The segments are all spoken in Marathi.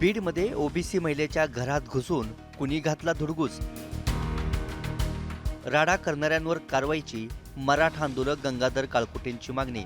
बीडमध्ये ओबीसी महिलेच्या घरात घुसून कुणी घातला धुडगूस? राडा करणाऱ्यांवर कारवाईची मराठा आंदोलक गंगाधर काळकुटेंची मागणी.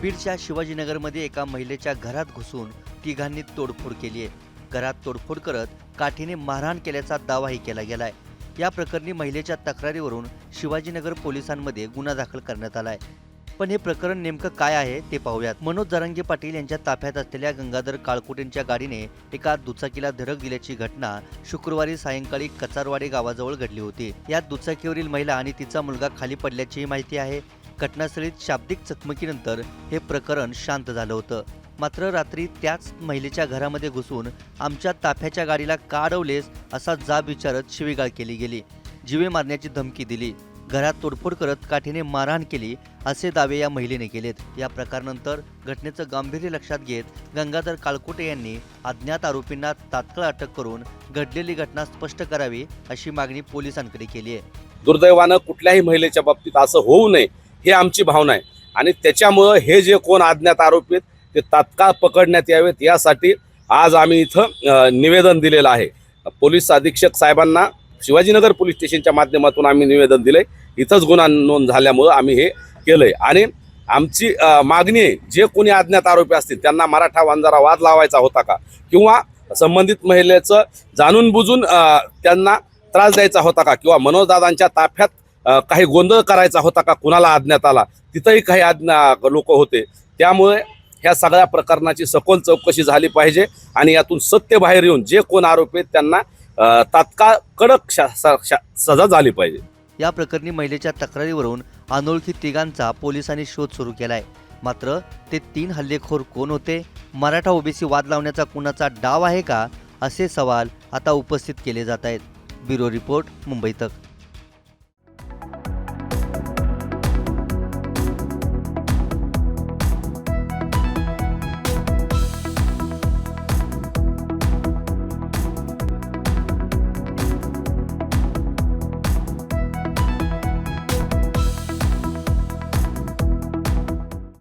बीडच्या शिवाजीनगरमध्ये एका महिलेच्या घरात घुसून तिघांनी तोडफोड केली आहे. घरात तोडफोड करत काठीने मारहाण केल्याचा दावाही केला गेलाय. या प्रकरणी महिलेच्या तक्रारीवरून शिवाजीनगर पोलिसांमध्ये गुन्हा दाखल करण्यात आला आहे पण हे प्रकरण नेमकं काय आहे ते पाहूयात. मनोज जरांगे पाटील यांच्या ताफ्यात असलेल्या गंगाधर काळकुटेंच्या गाडीने एका दुचाकीला धडक दिल्याची घटना शुक्रवारी सायंकाळी कचारवाडी गावाजवळ घडली होती. यात दुचाकीवरील महिला आणि तिचा मुलगा खाली पडल्याचीही माहिती आहे. घटनास्थळीत शाब्दिक चकमकीनंतर हे प्रकरण शांत झालं होतं. मात्र रात्री त्याच महिलेच्या घरामध्ये घुसून आमच्या ताफ्याच्या गाडीला का अडवलेस असा जाब विचारत शिवीगाळ केली गेली. जीवे मारण्याची धमकी दिली. घरात तोडफोड करत काठीने मारहाण केली असे दावे या महिलेने केलेत. या प्रकारानंतर घटनेचं गांभीर्य लक्षात घेत गंगाधर काळकुटे यांनी अज्ञात आरोपींना तात्काळ अटक करून घडलेली घटना स्पष्ट करावी अशी मागणी पोलिसांकडे केली आहे. दुर्दैवानं कुठल्याही महिलेच्या बाबतीत असं होऊ नये हे आमची भावना आहे. आणि त्याच्यामुळं हे जे कोण अज्ञात आरोपी आहेत ते तात्काळ पकडण्यात यावेत. यासाठी आज आम्ही इथं निवेदन दिलेलं आहे. पोलीस अधीक्षक साहेबांना शिवाजीनगर पोलीस स्टेशनच्या माध्यमातून आम्ही निवेदन दिलंय. इथंच गुन्हा नोंद झाल्यामुळं आम्ही हे केलंय. आणि आमची मागणी आहे जे कोणी अज्ञात आरोपी असतील त्यांना मराठा वांजारा वाद लावायचा होता का? किंवा संबंधित महिलेचं जाणून बुजून त्यांना त्रास द्यायचा होता का? किंवा मनोजदादांच्या ताफ्यात काही गोंधळ करायचा होता का? कुणाला अज्ञात आला? तिथंही काही अज्ञा लोक होते. त्यामुळे ह्या सगळ्या प्रकरणाची सखोल चौकशी झाली पाहिजे आणि यातून सत्य बाहेर येऊन जे कोण आरोपी आहेत त्यांना तात्काळ कडक शा- शा- सजा झाली पाहिजे. या प्रकरणी महिलेच्या तक्रारीवरून अनोळखी तिघांचा पोलिसांनी शोध सुरू केलाय. मात्र ते तीन हल्लेखोर कोण होते? मराठा ओबीसी वाद लावण्याचा कुणाचा डाव आहे का? असे सवाल आता उपस्थित केले जात आहेत. ब्युरो रिपोर्ट मुंबई तक.